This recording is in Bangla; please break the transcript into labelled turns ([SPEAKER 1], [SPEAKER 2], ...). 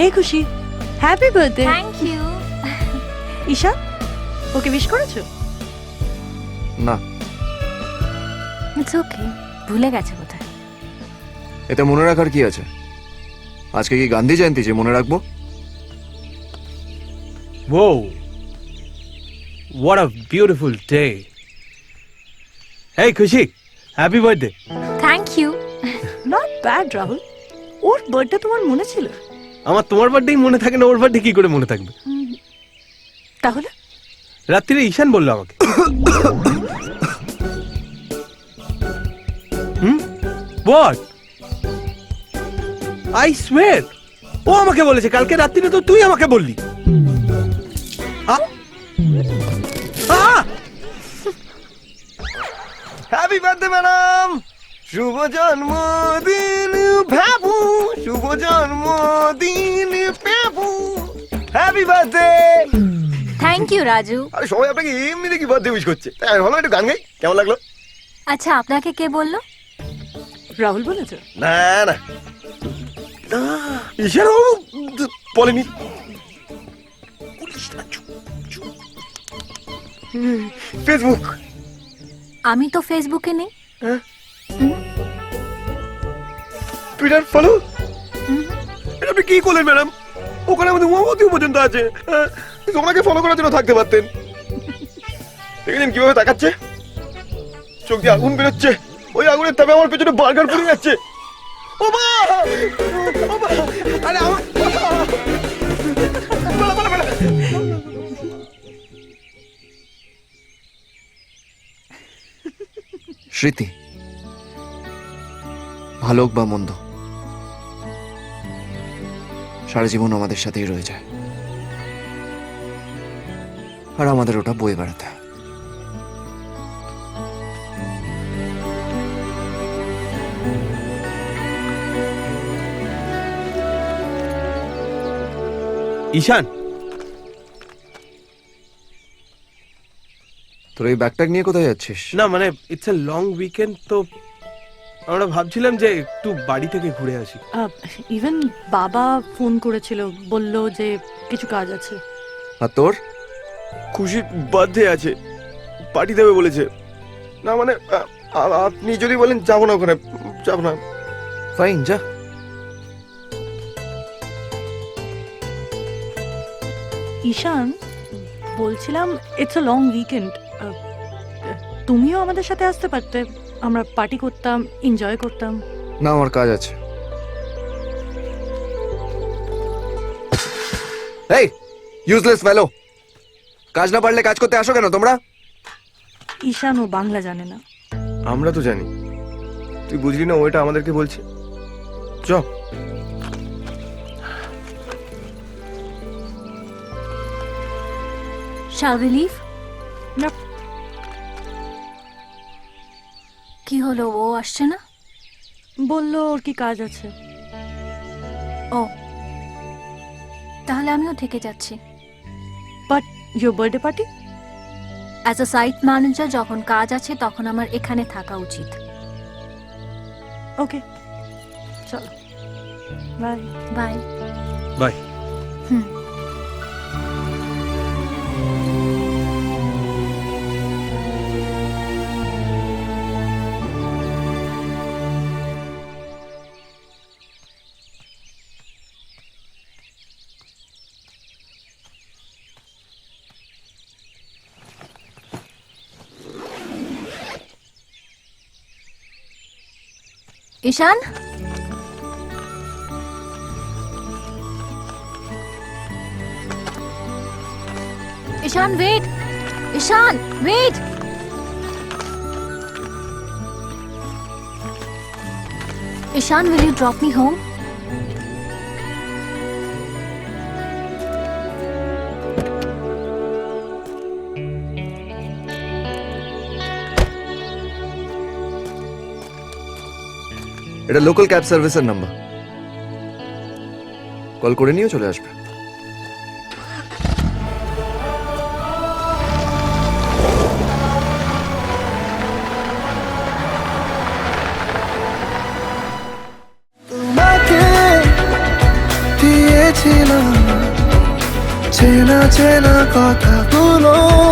[SPEAKER 1] হে খুশি happy birthday
[SPEAKER 2] thank you
[SPEAKER 1] Isha okay wish করেছো
[SPEAKER 3] না
[SPEAKER 2] ইটস ওকে ভুলে গেছে কোথায়
[SPEAKER 3] এতে মনে রাখার কি আছে আজকে কি গান্ধী জয়ন্তী যে মনে রাখবো
[SPEAKER 4] ও হোয়াট আ বিউটিফুল ডে এই খুশি happy birthday
[SPEAKER 2] thank you
[SPEAKER 1] not bad Rahul or birthday তোমার মনে ছিল
[SPEAKER 4] আমার তোমার বার্থডেই মনে থাকে না ওর বার্থডে কি করে মনে থাকবে
[SPEAKER 1] তাহলে
[SPEAKER 4] রাত্রিরে ঈশান বললো আমাকে হুম হোয়াট আই সোয়ার ও আমাকে বলেছে কালকে রাত্রিরে তো তুই আমাকে বললি
[SPEAKER 3] হ্যাপি বার্থডে ম্যাডাম শুভ জন্মদিন ভাবু জন্মদিন Pepu happy birthday
[SPEAKER 2] thank you Raju
[SPEAKER 3] আরে সবাই আপনাকে এমনি কি বার্থডে উইশ করছে তাই আমি একটু গান গাই কেমন লাগলো
[SPEAKER 2] আচ্ছা আপনাকে কে বললো
[SPEAKER 1] রাহুল বলেছে
[SPEAKER 3] না না না ইশারা বলেনি ফেসবুক
[SPEAKER 2] আমি তো ফেসবুকে নেই
[SPEAKER 3] টুইটার হ্যাঁ? ফলো এটা আপনি কি করলেন ম্যাডাম ওখানে আমাদের উমাবতীও পর্যন্ত আছে হ্যাঁ, তোমাকে ফলো করার জন্য থাকতে পারতেন দেখলেন কিভাবে তাকাচ্ছে চোখ দিয়ে আগুন বেরোচ্ছে ওই আগুনের তাপে আমার পেছনে বার্গার পড়ে যাচ্ছে স্মৃতি ভালো বা মন্দ সারা জীবন আমাদের সাথেই রয়ে যায় আর আমাদের ওটা বয়ে বেড়াতে
[SPEAKER 4] ঈশান
[SPEAKER 3] তোর এই ব্যাগটা নিয়ে কোথায় যাচ্ছিস
[SPEAKER 4] না মানে ইটস এ লং উইকেন্ড তো আমরা ভাবছিলাম যে একটু বাড়ি থেকে ঘুরে আসি
[SPEAKER 1] ইভেন বাবা ফোন করেছিল বলল যে কিছু কাজ আছে
[SPEAKER 3] আর তোর
[SPEAKER 5] খুশির বার্থডে আছে পার্টি দেবে বলেছে না মানে আপনি যদি বলেন যাবো না ওখানে যাবো না
[SPEAKER 3] ফাইন যা
[SPEAKER 1] ঈশান বলছিলাম ইটস আ লং উইকেন্ড তুমিও আমাদের সাথে আসতে পারতে আমরা পার্টি করতাম এনজয় করতাম
[SPEAKER 3] না আমার কাজ আছে এই ইউজলেস ফেলো কাজ না পারলে কাজ করতে আসো কেন তোমরা
[SPEAKER 1] ঈশান ও বাংলা জানে না
[SPEAKER 5] আমরা তো জানি তুই বুঝলি না ওইটা আমাদেরকে বলছে চ
[SPEAKER 2] Shall we leave?
[SPEAKER 1] Nope.
[SPEAKER 2] কি হলো ও আসছে না
[SPEAKER 1] বলল ওর কি কাজ আছে
[SPEAKER 2] ও তাহলে আমিও থেকে যাচ্ছি
[SPEAKER 1] but your birthday party
[SPEAKER 2] as a site manager যখন কাজ আছে তখন আমার এখানে থাকা উচিত
[SPEAKER 1] ওকে চলো bye
[SPEAKER 2] bye
[SPEAKER 4] bye
[SPEAKER 2] hmm Ishan? Ishan, wait! Ishan, wait! Ishan, will you drop me home?
[SPEAKER 3] এটা লোকাল ক্যাব সার্ভিসের নাম্বার কল করে নিয়েও চলে আসবে
[SPEAKER 6] চেনা চেনা কথাগুলো